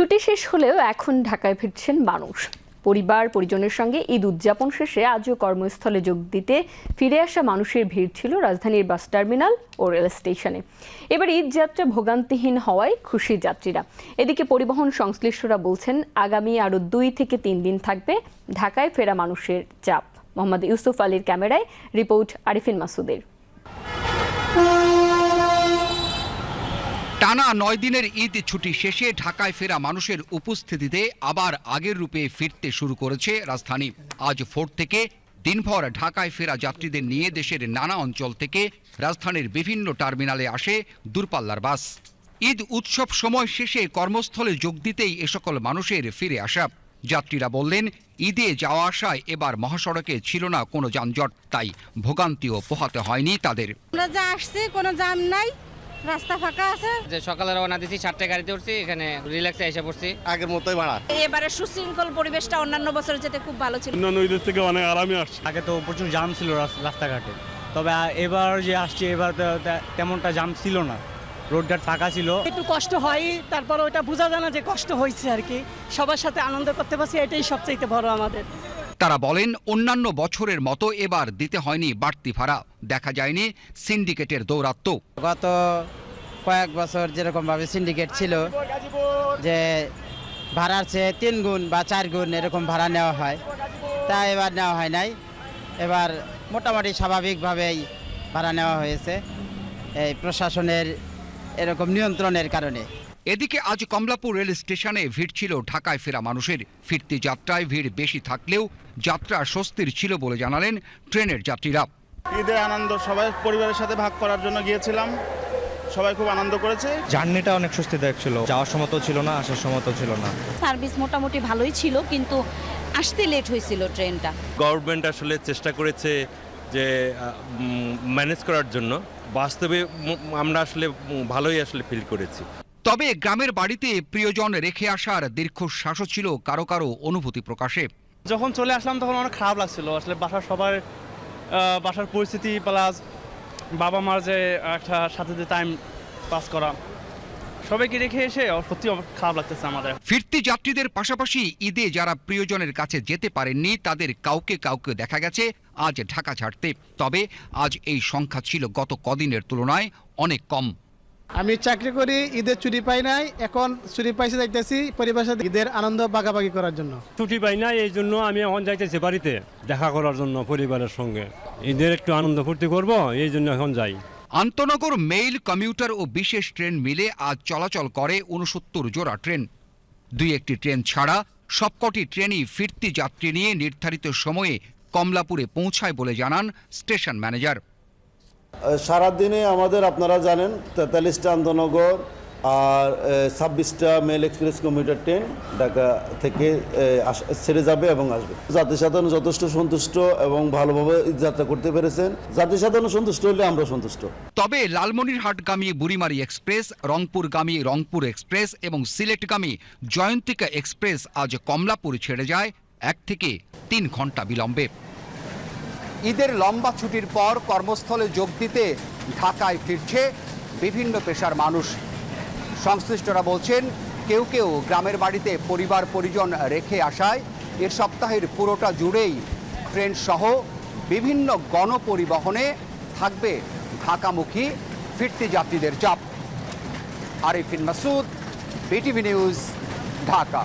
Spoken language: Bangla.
ছুটি শেষ হলেও এখন ঢাকায় ফিরছেন মানুষ। পরিবার, পরিজনের সঙ্গে ঈদ উদযাপন শেষে আজও কর্মস্থলে যোগ দিতে ফিরে আসা মানুষের ভিড় ছিল রাজধানীর বাস টার্মিনাল ও রেল স্টেশনে। এবার ঈদ যাত্রা ভোগান্তিহীন হওয়ায় খুশি যাত্রীরা। এদিকে পরিবহন সংশ্লিষ্টরা বলছেন, আগামী আরও দুই থেকে তিন দিন থাকবে ঢাকায় ফেরা মানুষের চাপ। মোহাম্মদ ইউসুফ আলীর ক্যামেরায় রিপোর্ট আরিফিন মাসুদের। টানা নয় দিনের ঈদ ছুটি শেষে ঢাকায় ফেরা মানুষের উপস্থিতিতে আবার আগের রূপে ফিরতে শুরু করেছে রাজধানী। আজ ফোর্ট থেকে দিনভর ঢাকায় ফেরা যাত্রীদের নিয়ে দেশের নানা অঞ্চল থেকে রাজধানীর বিভিন্ন টার্মিনালে আসে দূরপাল্লার বাস। ঈদ উৎসব সময় শেষে কর্মস্থলে যোগ দিতেই এ সকল মানুষের ফিরে আসা। যাত্রীরা বললেন, ঈদে যাওয়া আসায় এবার মহাসড়কে ছিল না কোনো যানজট, তাই ভোগান্তিও পোহাতে হয়নি তাদের। আমরা যা আসছি কোনো জাম নাই। রাস্তা ফাঁকা আছে? যে সকালে রওনা দিছি চারটে গাড়িতে উঠছি এখানে রিল্যাক্সে এসে পড়ছি। আগের মতোই ভাড়া। এবারে সুশৃঙ্খল পরিবেশটা অন্যান্য বছরের যেতে খুব ভালো ছিল। অন্যান্য ঈদের থেকে অনেক আরামে আসছে। আগে তো প্রচুর জাম ছিল রাস্তাঘাটে। তবে এবার যে আসছে এবার তেমনটা জাম ছিল না। রোডঘাট ফাঁকা ছিল। একটু কষ্ট হয় তারপর ওটা বোঝা যায় না যে কষ্ট হয়েছে আর কি। সবার সাথে আনন্দ করতে পারছি এটাই সবচাইতে বড় আমাদের। তারা বলেন, অন্যান্য বছরের মতো এবার দিতে হয়নি বাড়তি ভাড়া। দেখা যায়নি সিন্ডিকেটের দৌরাত্ম্য গত কয়েক বছর যেরকমভাবে সিন্ডিকেট ছিল, যে ভাড়ার চেয়ে তিন গুণ বা চার গুণ এরকম ভাড়া নেওয়া হয়, তা এবার নেওয়া হয় নাই। এবার মোটামুটি স্বাভাবিকভাবেই ভাড়া নেওয়া হয়েছে, এই প্রশাসনের এরকম নিয়ন্ত্রণের কারণে। এদিকে আজ কমলাপুর রেল স্টেশনে ভিড় ছিল ঢাকায় ফেরা মানুষের। ফিরতি যাত্রায় ভিড় বেশি থাকলেও যাত্রা স্বস্তির ছিল বলে জানালেন ট্রেনের যাত্রীরা। ঈদের আনন্দ সবাই পরিবারের সাথে ভাগ করার জন্য গিয়েছিলাম। সবাই খুব আনন্দ করেছে। জার্নিটা অনেক স্বস্তিদায়ক ছিল। যাওয়ার সময় তো ছিল না আসার সময় তো ছিল না। সার্ভিস মোটামুটি ভালোই ছিল কিন্তু আসতে লেট হয়েছিল ট্রেনটা। গভর্নমেন্ট আসলে চেষ্টা করেছে যে ম্যানেজ করার জন্য। বাস্তবে আমরা আসলে ভালোই আসলে ফিল করেছি। তবে গ্রামের বাড়িতে প্রিয়জন রেখে আসার দীর্ঘশ্বাসও ছিল কারও কারও অনুভূতি প্রকাশে। যখন চলে আসলাম তখন অনেক খারাপ লাগছিল। আসলে বাসার সবার বাসার পরিস্থিতি প্লাস বাবা মার যে একটা সাথে যে টাইম পাস করা সবাইকে রেখে এসে সত্যি খারাপ লাগতেছে আমাদের। ফিরতি যাত্রীদের পাশাপাশি ঈদে যারা প্রিয়জনের কাছে যেতে পারেননি তাদের কাউকে কাউকে দেখা গেছে আজ ঢাকা ছাড়তে। তবে আজ এই সংখ্যা ছিল গত কদিনের তুলনায় অনেক কম। আমি চাকরি করি ঈদের ছুটি পাই নাই এখন ছুটি পাইছে যাইতেছি পরিবারের সাথে ঈদের আনন্দ ভাগাভাগি করার জন্য। ছুটি পাই না এই জন্য আমি এখন যাইতেছি বাড়িতে দেখা করার জন্য পরিবারের সঙ্গে। ঈদের একটু আনন্দ ফুর্তি করব এই জন্য এখন যাই। আন্তনগর মেইল কমিউটার ও বিশেষ ট্রেন মিলে আজ চলাচল করে উনসত্তর জোড়া ট্রেন। দুই একটি ট্রেন ছাড়া সবকটি ট্রেনই ফিরতি যাত্রী নিয়ে নির্ধারিত সময়ে কমলাপুরে পৌঁছায় বলে জানান স্টেশন ম্যানেজার। সারাদিনে আমাদের, আপনারা জানেন, তেতাল্লিশটা আন্তনগর আর ছাব্বিশটা mail express commuter train Dhaka থেকে ছেড়ে যাবে এবং আসবে। জাতি সাধারণ যথেষ্ট সন্তুষ্ট এবং ভালোভাবে যাত্রা করতে পেরেছেন। জাতি সাধারণ সন্তুষ্ট হলে আমরা সন্তুষ্ট। তবে লালমনিরহাটগামী বুড়িমারি এক্সপ্রেস, রংপুরগামী রংপুর এক্সপ্রেস এবং সিলেটগামী জয়ন্তিকা এক্সপ্রেস আজ কমলাপুর ছেড়ে যায় এক থেকে তিন ঘণ্টা বিলম্বে। ঈদের লম্বা ছুটির পর কর্মস্থলে যোগ দিতে ঢাকায় ফিরছে বিভিন্ন পেশার মানুষ। সংশ্লিষ্টরা বলছেন, কেউ কেউ গ্রামের বাড়িতে পরিবার পরিজন রেখে আসায় এর সপ্তাহের পুরোটা জুড়েই ট্রেন সহ বিভিন্ন গণপরিবহনে থাকবে ঢাকামুখী ফিরতি যাত্রীদের চাপ। Arifin Masud, BTV news, Dhaka.